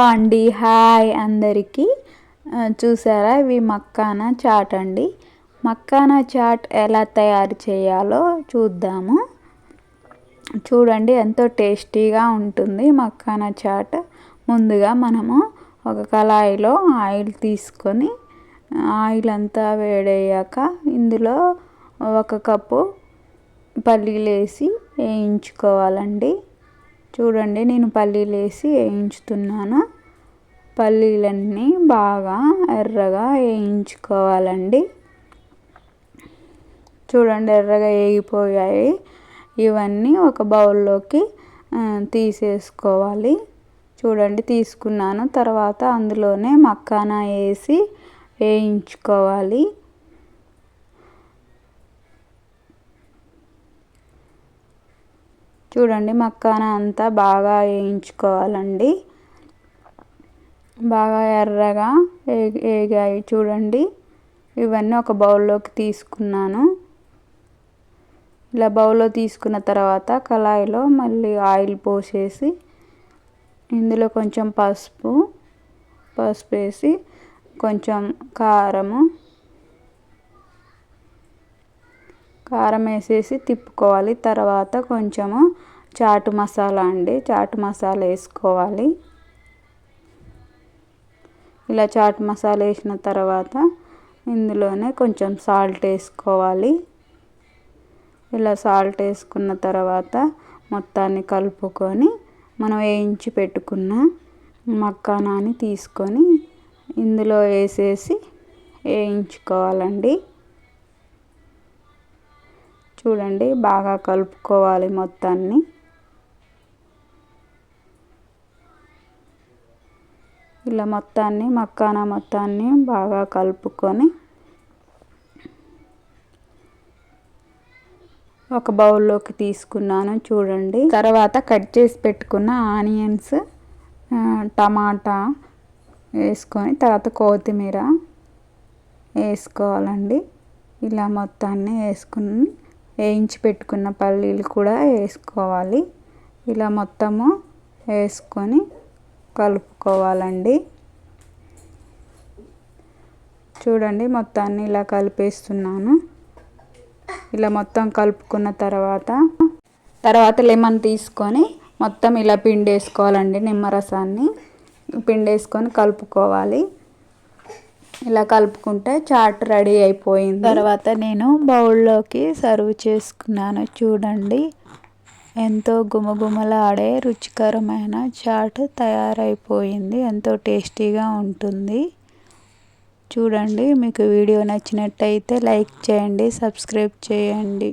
అండి హాయ్ అందరికీ. చూసారా ఇవి మక్కానా చాట్ అండి. మక్కానా చాట్ ఎలా తయారు చేయాలో చూద్దాము. చూడండి ఎంతో టేస్టీగా ఉంటుంది మక్కానా చాట్. ముందుగా మనము ఒక కళాయిలో ఆయిల్ తీసుకొని ఆయిల్ అంతా వేడయ్యాక ఇందులో ఒక కప్పు పల్లీలు వేసి వేయించుకోవాలండి. చూడండి నేను పల్లీలు వేసి వేయించుతున్నాను. పల్లీలన్నీ బాగా ఎర్రగా వేయించుకోవాలండి. చూడండి ఎర్రగా వేగిపోయాయి. ఇవన్నీ ఒక బౌల్లోకి తీసేసుకోవాలి. చూడండి తీసుకున్నాను. తర్వాత అందులోనే మక్కానా వేసి వేయించుకోవాలి. చూడండి మక్కాన అంతా బాగా వేయించుకోవాలండి. బాగా ఎర్రగా వేగాయి చూడండి. ఇవన్నీ ఒక బౌల్లోకి తీసుకున్నాను. ఇలా బౌల్లో తీసుకున్న తర్వాత కళాయిలో మళ్ళీ ఆయిల్ పోసేసి ఇందులో కొంచెం పసుపు పసుపు వేసి కొంచెం కారము కారం వేసేసి తిప్పుకోవాలి. తర్వాత కొంచెము చాటు మసాలా అండి. చాటు మసాలా వేసుకోవాలి. ఇలా చాట్ మసాలా వేసిన తర్వాత ఇందులోనే కొంచెం సాల్ట్ వేసుకోవాలి. ఇలా సాల్ట్ వేసుకున్న తర్వాత మొత్తాన్ని కలుపుకొని మనం వేయించి పెట్టుకున్న మక్కానాన్ని తీసుకొని ఇందులో వేసేసి వేయించుకోవాలండి. చూడండి బాగా కలుపుకోవాలి మొత్తాన్ని. ఇలా మొత్తాన్ని మక్కానా మొత్తాన్ని బాగా కలుపుకొని ఒక బౌల్లోకి తీసుకున్నాను చూడండి. తర్వాత కట్ చేసి పెట్టుకున్న ఆనియన్స్ టమాటా వేసుకొని తర్వాత కొత్తిమీర వేసుకోవాలండి. ఇలా మొత్తాన్ని వేసుకుని వేయించి పెట్టుకున్న పల్లీలు కూడా వేసుకోవాలి. ఇలా మొత్తము వేసుకొని కలుపుకోవాలండి. చూడండి మొత్తాన్ని ఇలా కలిపేస్తున్నాను. ఇలా మొత్తం కలుపుకున్న తర్వాత తర్వాత లెమన్ తీసుకొని మొత్తం ఇలా పిండి వేసుకోవాలండి నిమ్మరసాన్ని. పిండి వేసుకొని కలుపుకోవాలి. ఇలా కలుపుకుంటే చాట్ రెడీ అయిపోయింది. తర్వాత నేను బౌల్లోకి సర్వ్ చేసుకున్నాను. చూడండి ఎంతో గుమగుమలాడే రుచికరమైన చాట్ తయారైపోయింది. ఎంతో టేస్టీగా ఉంటుంది. చూడండి మీకు వీడియో నచ్చినట్టయితే లైక్ చేయండి సబ్స్క్రైబ్ చేయండి.